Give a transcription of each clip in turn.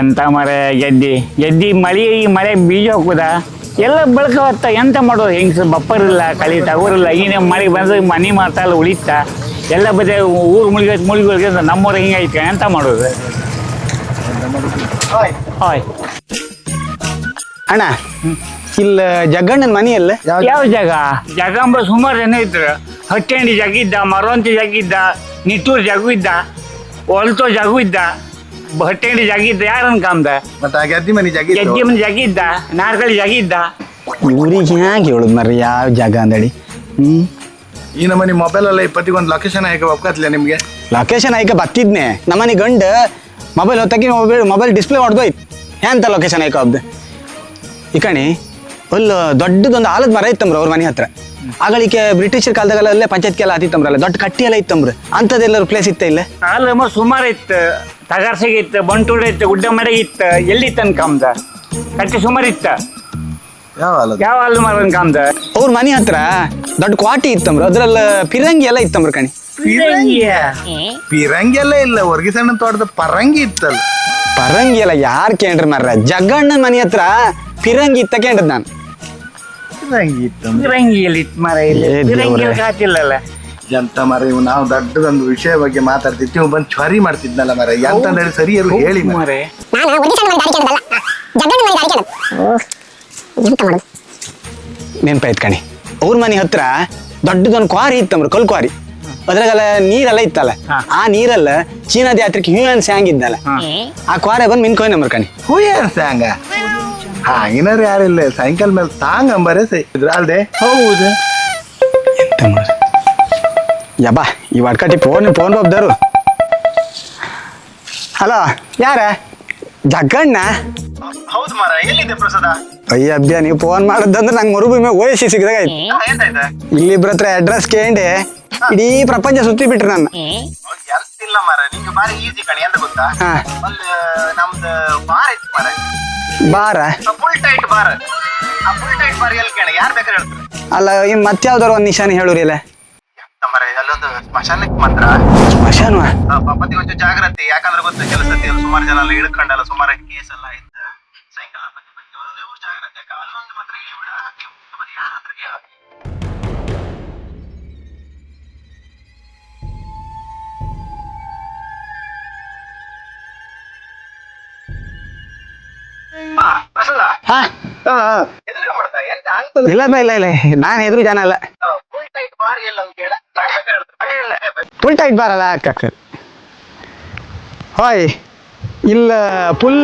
ಎಂತ ಮರೆ ಗೆದ್ದಿ ಗೆದ್ದಿ ಮಳೆ ಈ ಮಳೆ ಬೀಜ ಹಾಕುದ ಎಲ್ಲ ಬಳಕ ಹೊತ್ತ ಎಂತ ಮಾಡೋದು? ಹೆಂಗ್ಸ ಬಪ್ಪರಿಲ್ಲ ಕಳಿ ತಗೋರಿಲ್ಲ. ಈಗಿನ ಮಳೆ ಬಂದ್ರೆ ಮನೆ ಮಾತಲ್ಲ ಉಳಿತ. ಎಲ್ಲ ಬದೇ ಊರು ಮುಳುಗಿ ಮುಳುಗಿ ನಮ್ಮೂರ ಹಿಂಗೈತೆ ಎಂತ ಮಾಡೋದು? ಹಾಯ್ ಅಣ್ಣ ಇಲ್ಲ ಜಗ್ಗಣ್ಣನ ಮನೆ ಅಲ್ಲ? ಯಾವ ಜಾಗ? ಜಾಗ ಅಂಬ ಸುಮಾರು ಜನ ಇದ್ರು. ಹಟ್ಟಿ ಜಗ ಇದ್ದ ಮರವಂತಿ ಜಾಗ ಇದ್ದ ನಿಟ್ಟೂರು ಜಗು ಇದ್ದ ಹೊಲ್ತೋ ಜಗು ಇದ್ದ ಹಟ್ಟೆಂಡಿ ಜಾಗ ಇದ್ದ ಯಾರನ್ ಕಾಮ್ದ ಮತ್ತೆ ಆ ಗೆದ್ದಿ ಮನಿ ಜಾಗ ಇತ್ತು. ಮನೆ ಜಾಗ ಇದ್ದ ನಾರ್ಗಳಿ ಜಾಗ ಇದ್ದ. ಇವ್ರಿಗೆ ಹ್ಯಾಂಗ ಹೇಳುದು ಮರ್ರಿ ಯಾವ ಜಾಗ ಅಂದೇಳಿ? ಹ್ಮ್? ಈ ನಮ್ಮನೆ ಮೊಬೈಲ್ ಅಲ್ಲ ಇಪ್ಪತ್ತಿಗೊಂದು ಲೊಕೇಶನ್ ಹೇಗೆ ಒಪ್ಕತ್ಲೆ ನಿಮ್ಗೆ? ಲೊಕೇಶನ್ ಆಯ್ಕೆ ಬತ್ತಿದ್ನೆ ನಮ್ಮನೆ ಗಂಡ ಮೊಬೈಲ್ ಹೊತ್ತಕ್ಕೆ ಮೊಬೈಲ್ ಮೊಬೈಲ್ ಡಿಸ್ಪ್ಲೇ ಹೊಡ್ದೋಯ್ತು ಹ್ಯಾಂತ. ಲೊಕೇಶನ್ ಆಯ್ಕೆ ಒಬ್ದು ಈ ಕಣಿ ಅಲ್ಲ ದೊಡ್ಡದೊಂದು ಆಲದ ಮರ ಇತ್ತಂಬ್ರ ಅವ್ರ ಮನೆ ಹತ್ರ. ಆಗಳಿಕೆ ಬ್ರಿಟಿಷರ್ ಕಾಲದಾಗೆಲ್ಲ ಅಲ್ಲೇ ಪಂಚಾಯತ್ಗೆಲ್ಲ ಆತಿತ್ತಂಬ್ರಲ್ಲ ದೊಡ್ಡ ಕಟ್ಟಿ ಎಲ್ಲ ಇತ್ತಂಬ್ರ. ಅಂಥದ್ದೆಲ್ಲರೂ ಪ್ಲೇಸ್ ಇತ್ತ ಇಲ್ಲ? ಅಲ್ಲ ಸುಮಾರು ಇತ್ತು ತಗಾರ್ಸಿಗೆ ಇತ್ತು ಬಂಟೂಡ ಇತ್ತು ಗುಡ್ಡ ಮರ ಇತ್ತು ಎಲ್ಲಿ ಇತ್ತನ್ ಕಾಮ್ದ? ಕಟ್ಟಿ ಸುಮಾರು ಇತ್ತ? ಯಾವ ಅಲ್ಲ ಮರನ್ ಕಾಮ್ದ? ಅವ್ರ ಮನೆ ಹತ್ರ ದೊಡ್ಡ ಕ್ವಾಟಿ ಇತ್ತಂಬ್ರ ಅದ್ರಲ್ಲ ಪಿರಂಗಿ ಎಲ್ಲ ಇತ್ತಂಬ್ರ ಕಣಿ. ಪಿರಂಗಿ ಎಲ್ಲ ಇಲ್ಲ ಹೊರ್ಗಿ ಸಣ್ಣ ತೋಟದ ಪರಂಗಿ ಇತ್ತಲ್ಲ. ಪರಂಗಿ ಎಲ್ಲ ಯಾರು ಕೇಳ್ರಿ ಮಾರ್ರ? ಜಗ್ಗಣ್ಣನ ಮನೆ ಹತ್ರ ಪಿರಂಗಿ ಇತ್ತ ಕೇಳ್ರದ್ ನಾನು. ಇತ್ತು ಪಿರಂಗಿಯಲ್ಲಿ ಇತ್ತು ಮರ ಇಲ್ಲಿ. ಪಿರಂಗಿಯಲ್ಲಿ ಕಾತಿಲ್ಲಲ್ಲ ಎಂತ ಮರ ಇವ್ ನಾವು ದೊಡ್ಡದೊಂದು ವಿಷಯ ಬಗ್ಗೆ ಮಾತಾಡ್ತಿದ್ವಿ. ಇವ್ ಬಂದ್ ಚ್ವರಿ ಮಾಡ್ತಿದ್ನಲ್ಲ ಮರ. ಎಂತ ಅಂದ್ರೆ ಸರಿ ಎಲ್ಲ ಹೇಳಿ ಮಾರೇ. ನೆನ್ಪಾಯ್ತು ಕಣಿ. ಅವ್ರ ಮನೆ ಹತ್ರ ದೊಡ್ಡದೊಂದು ಕ್ವಾರಿ ಇತ್ತಂಬ್ರ ಕಲ್ ಕ್ವಾರಿ. ಅದ್ರಾಗೆಲ್ಲ ನೀರೆಲ್ಲ ಇತ್ತಲ್ಲ. ಆ ನೀರಲ್ಲ ಚೀನಾದ ಯಾತ್ರಿಕ ಹ್ಯೂಯನ್ ಸ್ಯಾಂಗ್ ಇದ್ದಲ್ಲ. ಆ ಕ್ವಾರೆ ಬಂದು ಮಿನ್ಕೋಯ್ ನಂಬರ್ ಕಣಿ. ಹೂಯನ್ ಸಾಂಗ ಹಾಗಿನಾರು ಯಾರಿಲ್ಲ. ಸಾಯಂಕಾಲ ಮೇಲೆ ಸಾಂಗ್ ಅಂಬಾರೇ ಸೈ ಇದ್ರ ಅಲ್ದೆ ಹೌದು. ಯಬ್ಬಾ ಈ ಒಡ್ಕಟ್ಟಿ ಫೋನ್ ಫೋನ್ ಹೋಗ್ದಾರು ಹಲೋ ಯಾರ? ಜಗ್ಗಣ್ಣ? ಹೌದು ಮಾರ ಎಲ್ಲಿದೆ ಪ್ರಸಾದ? ಅಯ್ಯ ಅಬ್ಬ್ಯ ನೀವು ಫೋನ್ ಮಾಡುದಂದ್ರೆ ನಂಗೆ ಮರುಭೂಮಿ ಓಯಸಿ ಸಿಗದಾಗ ಇಲ್ಲಿ ಇಲ್ಲಿಬ್ರ ಹತ್ರ ಅಡ್ರೆಸ್ ಕೇಂಡೆ ಇಡೀ ಪ್ರಪಂಚ ಸುತ್ತಿ ಬಿಟ್ರಿ ನನ್ನ ಎಂತಿಲ್ಲ ಮಾರ ನಿಂಗೆ ಬಾರಿ ಈಸಿ ಕಣಿ ಅಂತ ಗೊತ್ತಾ? ಒಂದು ನಮ್ದು ಬಾರ್ ಇತ್ತು ಮರ ಬಾರ. Full tight bar. ಆ ಫುಲ್ ಟೈಟ್ ಬಾರ್ ಎಲ್ಲಿ ಕೇಳಿ ಯಾರು ಬೇಕಾದ್ರೆ ಹೇಳ್ತಾರೆ. ಅಲ್ಲ ಇನ್ ಮತ್ಯಾವ್ದಾರು ಒಂದು ನಿಶಾನೆ ಹೇಳುರಿ ಇಲ್ಲ ಮರ ಅಲ್ಲೊಂದು ಸ್ಮಶಾನಕ್ಕೆ ಮಾತ್ರ ಸ್ಮಶಾನ ಪಾಪತಿ ಒಂಚೂರು ಜಾಗ್ರತೆ. ಯಾಕಂದ್ರೆ ಗೊತ್ತು ಎಲ್ಲ ಸುಮಾರು ಜನ ಎಲ್ಲ ಇಳ್ಕೊಂಡಲ್ಲ ಸುಮಾರು ಕೇಸ್ ಎಲ್ಲ ಜಾಗ್ರತೆ. ಮಾತ್ರ ಹೇಳ್ಬಿಡ ಇಲ್ಲ ಬಾ, ಇಲ್ಲ ಇಲ್ಲ ನಾನು ಎದುರು ಜನ ಅಲ್ಲ ಫುಲ್ ಟೈಟ್ ಬಾರಲ್ಲ ಅಕ್ಕ ಹೋಯ್ ಇಲ್ಲ ಫುಲ್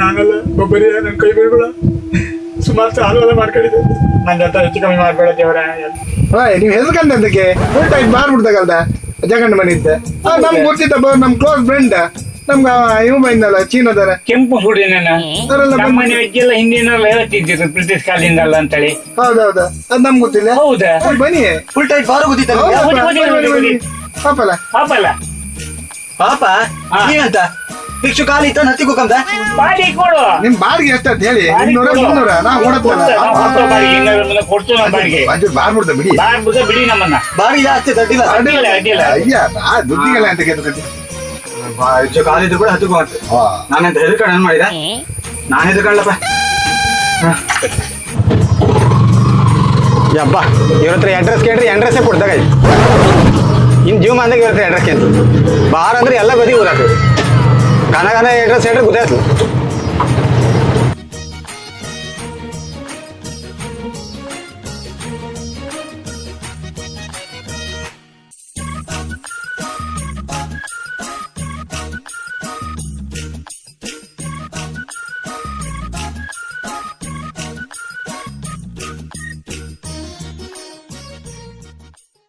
ನಾನಲ್ಲ ಒಬ್ಬರಿ ನನ್ನ ಕೈ ಬಿಡ್ಬೇಡ ಸುಮಾರು ಸಾಲು ಎಲ್ಲ ಮಾಡ್ಕೊಂಡಿದ್ದೆ. ನನ್ನ ಹತ್ರ ಹೆಚ್ಚು ಕಮ್ಮಿ ಮಾಡ್ಬೇಡ ದೇವರ. ನೀವು ಹೆಸರ್ಕಂಡ ಅದಕ್ಕೆ? ಫುಲ್ ಟೈಟ್ ಬಾರ್ ಬಿಡ್ದಾಗಲ್ದ ಜಗಣ್ಣ ಮನೆ ಇದ್ದ. ಆ, ನಮ್ಗೆ ಗೊತ್ತಿದ್ದ ಬಾ ನಮ್ ಕ್ಲೋಸ್ ಫ್ರೆಂಡ್ ನಮ್ಗೆ ಇವ್ ಬಂದಲ್ಲ ಚೀನಾದರ ಕೆಂಪು ಸುಡಿ ನಾನು ಅವರೆಲ್ಲ ನಮ್ಮ ಬಂದು ಮನೆ ಅಜ್ಜೆಲ್ಲ ಹಿಂದಿನೆಲ್ಲ ಹೇಳ್ತಿದ್ರು ಬ್ರಿಟಿಷ್ ಕಾಲಿಂದಲ್ಲ ಅಂತೇಳಿ. ಹೌದೌದು. ಅದ್ ನಮ್ಗೆ ಗೊತ್ತಿಲ್ಲ. ಹೌದಾ? ಬನ್ನಿ. Full tight bar. ಬನ್ನಿ. ಪಾಪಲ್ಲ. ಪಾಪಲ್ಲ? ಪಾಪ ಏನಂತ ಭಿಕ್ಷು ಕಾಲಿ ಇತ್ತ ಹತ್ತಿಗೂ ಕಂದ ಬಾಡಿ ಕೊಡು. ನಿಮ್ ಬಾಡಿಗೆ ಎಷ್ಟ ಅಂತ ಹೇಳಿ. ಇನ್ನೂರ. ಮುನ್ನೂರ. ನಾ ಕೊಡ್ತೇವೆ, ನಾವು ಕೊಡ್ತೇವೆ ಬಾಡಿಗೆ, ಇನ್ನೂರು ಮುನ್ನೂರು ಕೊಡ್ತೇವೆ ನಾವು ಬಾಡಿಗೆ. ಒಂಚೂರು ಬಾರ್ ಬಿಡ್ದ ಬಿಡಿ. ಬಾರ್ ಬಿಡ್ದೆ ಬಿಡಿ ನಮ್ಮನ್ನ. ಬಾರಿ ಜಾಸ್ತಿ ದಡ್ಡಿಲ್ಲ. ಅಡ್ಡಿಲ್ಲ ಅಡ್ಡಿಲ್ಲ. ಅಯ್ಯ ನಾ ದುಡ್ಡಿಗೆಲ್ಲ ಅಂತ? ಕೇಳ್ತೈತಿ ಭಿಕ್ಷು ಕಾಲಿ ಇದ್ರು ಕೂಡ ಹತ್ತಿಗೂ ಅಂತ. ನಾನೆಂತ ಹೆದರ್ಕೊಂಡು ಏನ್ ಮಾಡಿದ? ನಾನು ಹೆದರ್ಕೊಳ್ಳಪ್ಪ ಯಬ್ಬ ಇವ್ರ ಹತ್ರ ಅಡ್ರೆಸ್ ಕೇಳ್ರಿ ಅಡ್ರೆಸ್ಸೇ ಕೊಡ್ದಾಗ ಇನ್ ಜೀವಮಾನದಾಗ ಇರುತ್ತೆ ಅಡ್ರೆಸ್ ಬಾರ ಅಂದ್ರೆ ಎಲ್ಲ ಬದಿ ಊರಾತು ಘನ ಘನ ಅಡ್ರೆಸ್ ಹೇಳ್ರಿ ಗೊತ್ತಾಯ್ತು